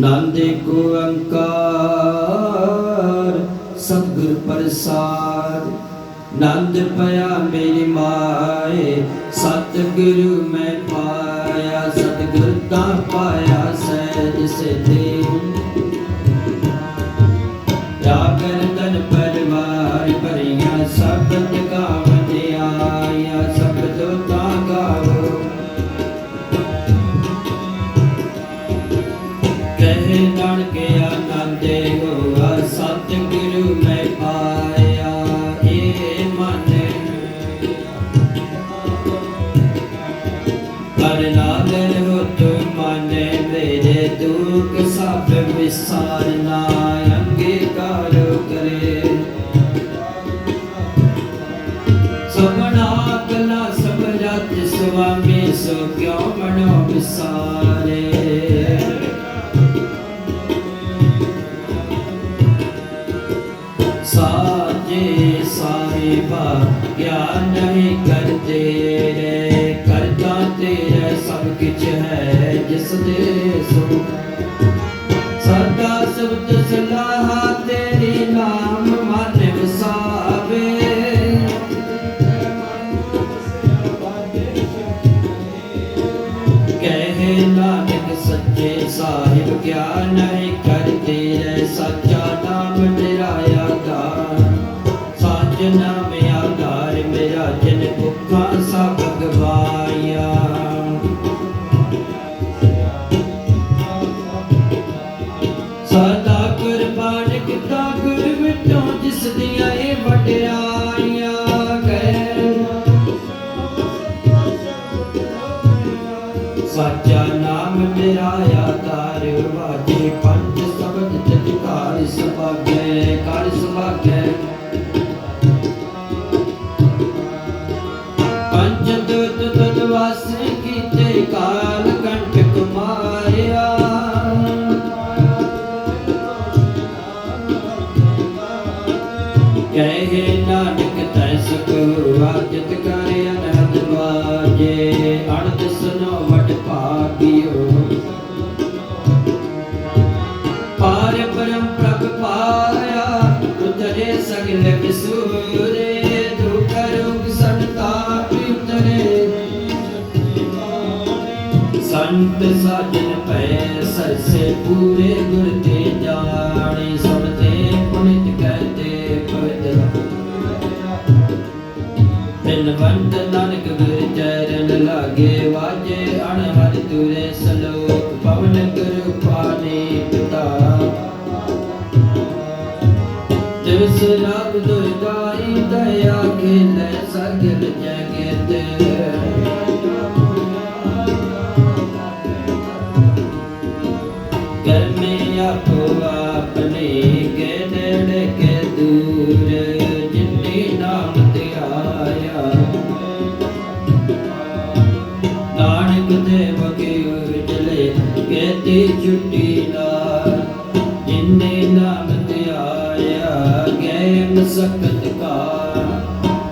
ਨੰਦ ਕੋ ਅੰਕਾਰ ਸਤਿਗੁਰ ਪ੍ਰਸਾਦ। ਨੰਦ ਪਿਆ ਮੇਰੀ ਮਾਏ, ਸਤਿਗੁਰੂ ਮੈਂ ਪਾਇਆ, ਸਤਿਗੁਰ ਤਾਂ ਪਾਇਆ ਸਹਿਜ ਸਿਧੀ। ਜਾਗਰ ਕਹੇ ਨਾਨਕ ਆਨੰਦੇ ਹੋਆ ਸਤਿਗੁਰੂ ਮੈਂ ਪਾਇਆ ਏ ਮਨ। ਕਰ ਨਾਦਰ ਹੋ ਤੁਮ ਮਨ ਮੇਰੇ ਦੁਖ ਸਭ ਵਿਸਾਰਨਾ ਅੰਗੀਕਾਰ ਕਰੇ। ਸਭਨਾ ਕਲਾ ਸਭ ਜਤ ਸੁਆਮੀ, ਸੋ ਕਿਉ ਮਨੋ ਵਿਸਾਰੇ? ਸਾਜੇ ਸਾਹਿਬਾ ਗਿਆਨ ਨਹੀਂ ਕਰਤੇ ਰੇ ਕਰਤਾ ਤੇਰਾ ਸਭ ਕਿਛ ਹੈ ਜਿਸ ਦੇ ਸੋ ਸਦਾ ਸਬਦ ਸਲਾਹਾ ਤੇਰੀ ਨਾਮ ਮਨ ਵਸਾਵੇ ਕਹੇ ਨਾਨਕ ਸੱਚੇ ਸਾਹਿਬ ਗਿਆਨ ਨਹੀਂ ਕਰਤੇ ਰੇ ਸੱਚਾ ਨਾਮ ਤੇਰਾ ਆਧਾਰ ਕੀਤਾ ਗੁਰ ਵਿਟੋ ਜਿਸ ਦੀਆਂ ਇਹ ਵਡਿਆਈਆਂ ਗਏ ਨਾਮ ਮੇਰਾ ਆਧਾਰ, ਵਾਜੇ ਪੰਜ ਸ਼ਬਦ ਜਤਕਾਰ ਸੁਭਾਗੈ, ਕਰ ਸੁਭਾਗੈ। ਪੰਜ ਦੁਤ ਤੁਤ ਵਾਸ ਕੀਤੇ ਕਾਲ ਕਹੇ ਨਾਨਕ, ਤੈ ਸੁਖ ਵਾਜਤ ਕਰ ਅਨਹਦ ਵਾਜੇ ਅਣਦ ਸੁਨੋ ਵਟ ਭਾਗਿਓ ਪਾਰ ਬ੍ਰਹਮ ਪ੍ਰਭ ਪਾਇਆ ਉਤਰੇ ਸਗਲ ਵਿਸੂਰੇ। ਦੁਖ ਰੋਗ ਸੰਤਾਪ ਉਤਰੇ। ਸੰਤ ਸਾਜਨ ਪੈ, ਸਰਸੇ ਪੂਰੇ ਗੁਰ ਤੇ ਜਾਣੇ। ਸਭ ਵਾਜੇ ਅਣਹਦ ਤੁਰੇ ਸਲੋਕ ਪਵਨ ਗੁਰ ਪਾਣੀ ਪਿਤਾ। ਦਿਵਸ ਰਾਤ ਦੁਰਗਾਈ ਦਇਆ ਖੇਲੇ ਸਗਲ ਜਗਤ ਕਰਮੇ ਆਪੋ ਕਹਤੇ ਛੁੱਟੀ ਨਾ ਜਿਨੇ ਨਾਮ ਤੇ ਆਇਆ ਗਏ ਮਸਕਤ ਕਾ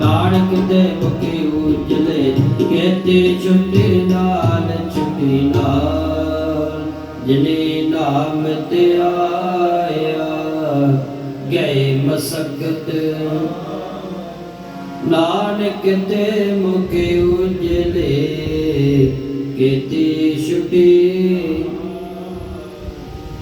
ਨਾਨਕ ਦੇਵ ਕੇ ਉਜਲੇ ਕਹਤੇ ਛੁੱਟੀ ਨਾਲ ਛੁੱਟੀ ਨਾਲ। ਜਿਨੇ ਨਾਮ ਤੇ ਆਇਆ, ਗਏ ਮਸਕਤ ਨਾਨਕ ਤੇ ਮੁਖ ਉਜਲੇ ਕੀਤੀ ਛੁਟੀ